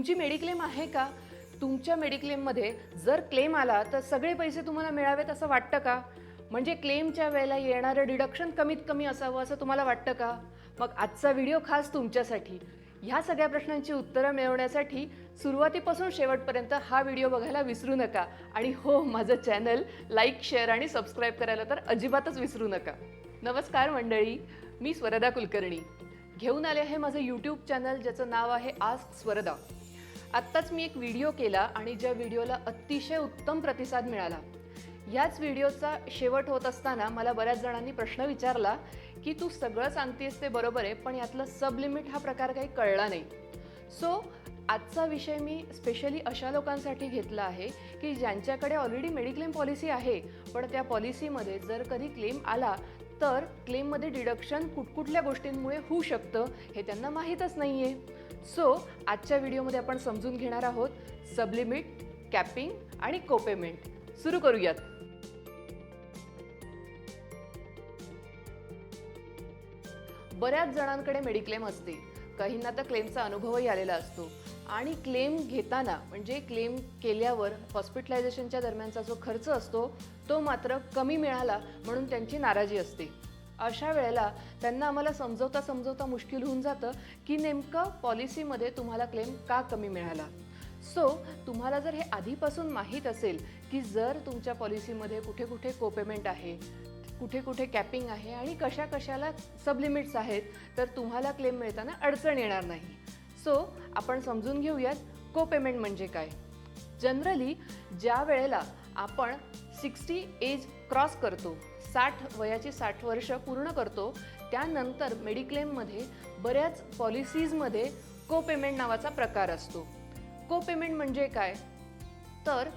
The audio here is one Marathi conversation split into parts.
तुमची मेडिक्लेम आहे का? तुमच्या मेडिक्लेममध्ये जर क्लेम आला तर सगळे पैसे तुम्हाला मिळावेत असं वाटतं का? म्हणजे क्लेमच्या वेळेला येणारं डिडक्शन कमीत कमी असावं असं तुम्हाला वाटतं का? मग आजचा व्हिडिओ खास तुमच्यासाठी. ह्या सगळ्या प्रश्नांची उत्तरं मिळवण्यासाठी सुरुवातीपासून शेवटपर्यंत हा व्हिडिओ बघायला विसरू नका. आणि हो माझं चॅनल लाईक शेअर आणि सबस्क्राईब करायला तर अजिबातच विसरू नका. नमस्कार मंडळी मी स्वरदा कुलकर्णी. घेऊन आले आहे माझं यूट्यूब चॅनल ज्याचं नाव आहे आस्क स्वरदा. आत्ताच मी एक व्हिडिओ केला आणि ज्या व्हिडिओला अतिशय उत्तम प्रतिसाद मिळाला. याच व्हिडिओचा शेवट होत असताना मला बऱ्याच जणांनी प्रश्न विचारला की तू सगळं सांगतेस ते बरोबर आहे पण यातलं सबलिमिट हा प्रकार काही कळला नाही. सो आजचा विषय मी स्पेशली अशा लोकांसाठी घेतला आहे की ज्यांच्याकडे ऑलरेडी मेडिक्लेम पॉलिसी आहे पण त्या पॉलिसीमध्ये जर कधी क्लेम आला तर क्लेममध्ये डिडक्शन कुठकुठल्या गोष्टींमुळे होऊ शकतं हे त्यांना माहीतच नाही आहे सो आजच्या व्हिडिओमध्ये आपण समजून घेणार आहोत सबलिमिट कॅपिंग आणि कोपेमेंट. सुरू करूयात. बऱ्याच जणांकडे मेडिक्लेम असते. काहींना तर क्लेमचा अनुभवही आलेला असतो. आणि क्लेम घेताना म्हणजे क्लेम केल्यावर हॉस्पिटलायझेशनच्या दरम्यानचा जो खर्च असतो तो मात्र कमी मिळाला म्हणून त्यांची नाराजी असते. अशा वेळेला त्यांना आम्हाला समजवता समजवता मुश्किल होऊन जातं की नेमकं पॉलिसीमध्ये तुम्हाला क्लेम का कमी मिळाला. सो तुम्हाला जर हे आधीपासून माहीत असेल की जर तुमच्या पॉलिसीमध्ये कुठे कुठे कोपेमेंट आहे कुठे कुठे कॅपिंग आहे आणि कशा कशाला सबलिमिट्स आहेत तर तुम्हाला क्लेम मिळताना अडचण येणार नाही. सो आपण समजून घेऊयात को पेमेंट म्हणजे काय. जनरली ज्या वेळेला आपण सिक्स्टी एज क्रॉस करतो साठ वयाची साठ वर्ष पूर्ण करतो त्यानंतर मेडिक्लेममध्ये बऱ्याच पॉलिसीजमध्ये को पेमेंट नावाचा प्रकार असतो. को पेमेंट म्हणजे काय? तर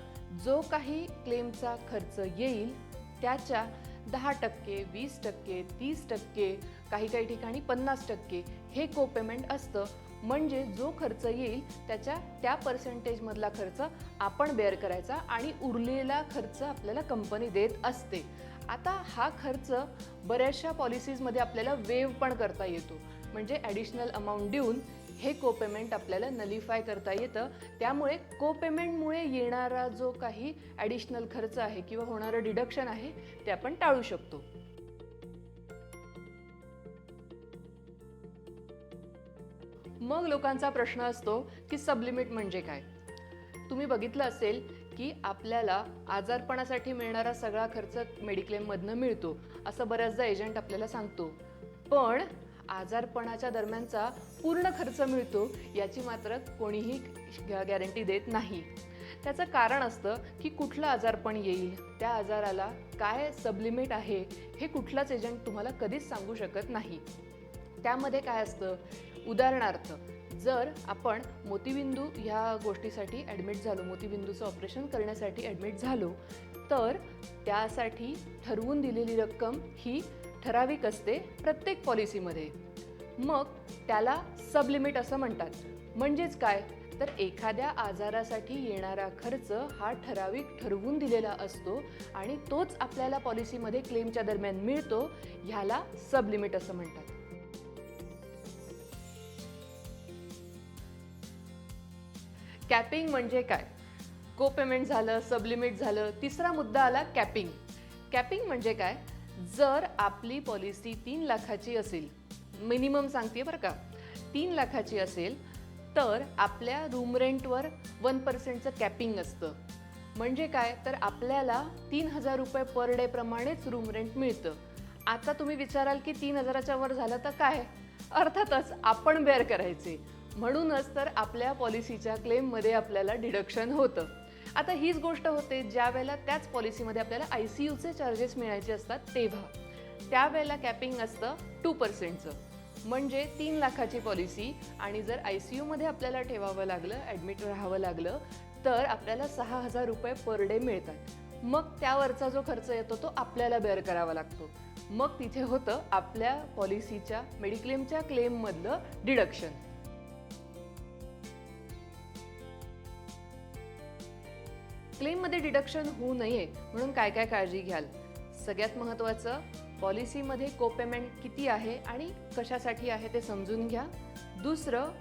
जो काही क्लेमचा खर्च येईल त्याच्या दहा टक्के वीस टक्के तीस टक्के काही काही ठिकाणी पन्नास टक्के हे को पेमेंट असतं. म्हणजे जो खर्च येईल त्याच्या त्या पर्सेंटेजमधला खर्च आपण बेअर करायचा आणि उरलेला खर्च आपल्याला कंपनी देत असते. आता हा खर्च बऱ्याचशा पॉलिसीजमध्ये आपल्याला वेव पण करता येतो. म्हणजे ॲडिशनल अमाऊंट देऊन हे कोपेमेंट आपल्याला नलिफाय करता येतं. त्यामुळे कोपेमेंटमुळे येणारा जो काही ॲडिशनल खर्च आहे किंवा होणारं डिडक्शन आहे ते आपण टाळू शकतो. मग लोकांचा प्रश्न असतो की सबलिमिट म्हणजे काय? तुम्ही बघितलं असेल की आपल्याला आजारपणासाठी मिळणारा सगळा खर्च मेडिक्लेममधनं मिळतो असं बऱ्याचदा एजंट आपल्याला सांगतो. पण आजारपणाच्या दरम्यानचा पूर्ण खर्च मिळतो याची मात्र कोणीही गॅरंटी देत नाही. त्याचं कारण असतं की कुठलं आजारपण येईल त्या आजाराला काय सबलिमिट आहे हे कुठलाच एजंट तुम्हाला कधीच सांगू शकत नाही. त्यामध्ये काय असतं? उदाहरणार्थ जर आपण मोतीबिंदू ह्या गोष्टीसाठी ॲडमिट झालो मोतीबिंदूचं ऑपरेशन करण्यासाठी ॲडमिट झालो तर त्यासाठी ठरवून दिलेली रक्कम ही ठराविक असते प्रत्येक पॉलिसीमध्ये मग त्याला सबलिमिट असं म्हणतात. म्हणजेच काय? तर एखाद्या आजारासाठी येणारा खर्च हा ठराविक ठरवून दिलेला असतो आणि तोच आपल्याला पॉलिसीमध्ये क्लेमच्या दरम्यान मिळतो ह्याला सबलिमिट असं म्हणतात. कॅपिंग म्हणजे काय? को पेमेंट झालं सबलिमिट झालं तिसरा मुद्दा आला कॅपिंग. कॅपिंग म्हणजे काय? जर आपली पॉलिसी तीन लाखाची असेल मिनिमम सांगते बरं का तीन लाखाची असेल तर आपल्या रूम रेंटवर वन पर्सेंटचं कॅपिंग असतं. म्हणजे काय? तर आपल्याला तीन हजार रुपये पर डे प्रमाणेच रूम रेंट मिळतं. आता तुम्ही विचाराल की तीन हजाराच्या वर झालं तर काय? अर्थातच आपण बेअर करायचे. म्हणूनच तर आपल्या पॉलिसीच्या क्लेममध्ये आपल्याला डिडक्शन होतं. आता हीच गोष्ट होते ज्या वेळेला त्याच पॉलिसीमध्ये आपल्याला आय सी यूचे चार्जेस मिळायचे असतात तेव्हा. त्यावेळेला कॅपिंग असतं टू पर्सेंटचं म्हणजे तीन लाखाची पॉलिसी आणि जर आय सी यूमध्ये आपल्याला ठेवावं लागलं ॲडमिट राहावं लागलं तर आपल्याला सहा हजार रुपये पर डे मिळतात. मग त्यावरचा जो खर्च येतो तो आपल्याला बेअर करावा लागतो. मग तिथे होतं आपल्या पॉलिसीच्या मेडिक्लेमच्या क्लेममधलं डिडक्शन क्लेममध्ये डिडक्शन होऊ नये म्हणून काय काय काळजी घ्याल? सगळ्यात महत्त्वाचं पॉलिसीमध्ये कोपेमेंट किती आहे आणि कशासाठी आहे ते समजून घ्या. दुसरं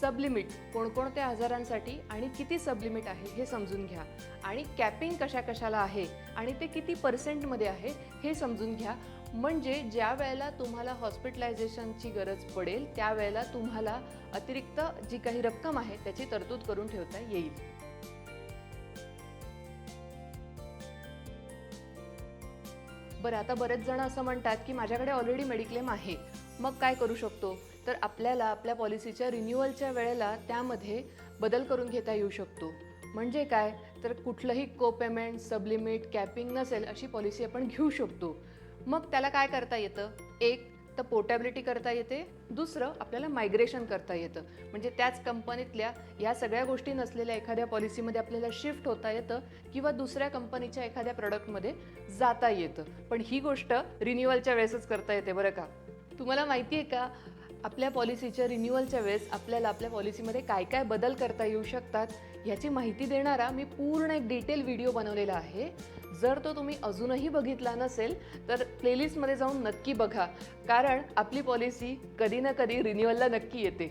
सबलिमिट कोणकोणत्या आजारांसाठी आणि किती सबलिमिट आहे हे समजून घ्या. आणि कॅपिंग कशा कशाला आहे आणि ते किती पर्सेंटमध्ये आहे हे समजून घ्या. म्हणजे ज्या वेळेला तुम्हाला हॉस्पिटलायझेशनची गरज पडेल त्यावेळेला तुम्हाला अतिरिक्त जी काही रक्कम आहे त्याची तरतूद करून ठेवता येईल. बरं आता बरेच जण असं म्हणतात की माझ्याकडे ऑलरेडी मेडिक्लेम आहे. मग काय करू शकतो? तर आपल्याला आपल्या पॉलिसीच्या रिन्युअलच्या वेळेला त्यामध्ये बदल करून घेता येऊ शकतो. म्हणजे काय? तर कुठलंही को पेमेंट सबलिमिट कॅपिंग नसेल अशी पॉलिसी आपण घेऊ शकतो. मग त्याला काय करता येतं? एक तर पोर्टेबिलिटी करता येते दुसरं आपल्याला मायग्रेशन करता येतं. म्हणजे त्याच कंपनीतल्या या सगळ्या गोष्टी नसलेल्या एखाद्या पॉलिसीमध्ये आपल्याला शिफ्ट होता येतं किंवा दुसऱ्या कंपनीच्या एखाद्या प्रॉडक्टमध्ये जाता येतं. पण ही गोष्ट रिन्युअलच्या वेळेसच करता येते बरं का? तुम्हाला माहिती आहे का? आपल्या पॉलिसीच्या रिन्युअलच्या वेळेस आपल्याला आपल्या पॉलिसीमध्ये काय काय बदल करता येऊ शकतात? ह्याची माहिती देणारा मी पूर्ण एक डिटेल व्हिडिओ बनवलेला आहे. जर तो तुम्ही अजूनही बघितला नसेल तर प्लेलिस्टमध्ये जाऊन नक्की बघा. कारण आपली पॉलिसी कधी ना कधी रिन्युअलला नक्की येते.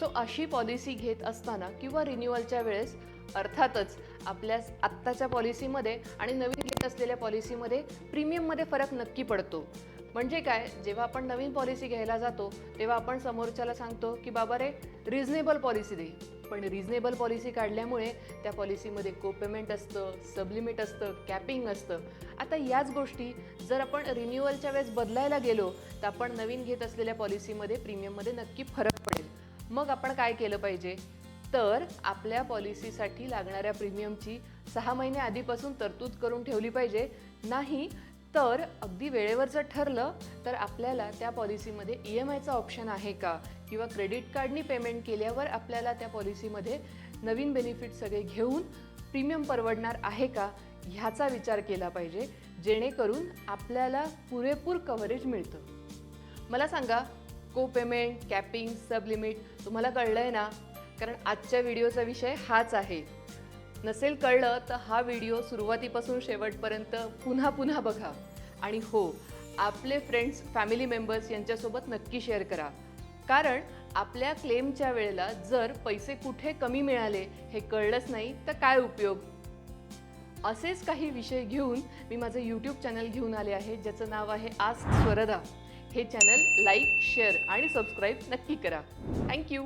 सो अशी पॉलिसी घेत असताना किंवा रिन्युअलच्या वेळेस अर्थातच आपल्या आत्ताच्या पॉलिसीमध्ये आणि नवीन घेत असलेल्या पॉलिसीमध्ये प्रीमियममध्ये फरक नक्की पडतो. म्हणजे काय? जेव्हा आपण नवीन पॉलिसी घ्यायला जातो तेव्हा आपण समोरच्याला सांगतो की बाबा रे रिझनेबल पॉलिसी दे. पण रिझनेबल पॉलिसी काढल्यामुळे त्या पॉलिसीमध्ये को पेमेंट असतं सबलिमिट असतं कॅपिंग असतं. आता याच गोष्टी जर आपण रिन्युअलच्या वेळेस बदलायला गेलो तर आपण नवीन घेत असलेल्या पॉलिसीमध्ये प्रीमियममध्ये नक्की फरक पडेल. मग आपण काय केलं पाहिजे? तर आपल्या पॉलिसीसाठी लागणाऱ्या प्रीमियमची सहा महिने आधीपासून तरतूद करून ठेवली पाहिजे. नाही तर अगदी वेळेवर जर ठरलं तर आपल्याला त्या पॉलिसीमध्ये ई एम आयचा ऑप्शन आहे का? किंवा क्रेडिट कार्डनी पेमेंट केल्यावर आपल्याला त्या पॉलिसीमध्ये नवीन बेनिफिट सगळे घेऊन प्रीमियम परवडणार आहे का? ह्याचा विचार केला पाहिजे जेणेकरून आपल्याला पुरेपूर कव्हरेज मिळतं. मला सांगा को पेमेंट कॅपिंग सबलिमिट तुम्हाला कळलं आहे ना? कारण आजच्या व्हिडिओचा विषय हाच आहे. नसेल कळलं तर हा व्हिडिओ सुरुवातीपासून शेवटपर्यंत पुन्हा पुन्हा बघा. आणि हो आपले फ्रेंड्स फॅमिली मेंबर्स यांच्यासोबत नक्की शेअर करा. कारण आपल्या क्लेमच्या वेळेला जर पैसे कुठे कमी मिळाले हे कळलंच नाही तर काय उपयोग? असेच काही विषय घेऊन मी माझं यूट्यूब चॅनल घेऊन आले आहे ज्याचं नाव आहे आज स्वरदा. हे चॅनल लाईक शेअर आणि सबस्क्राईब नक्की करा. Thank you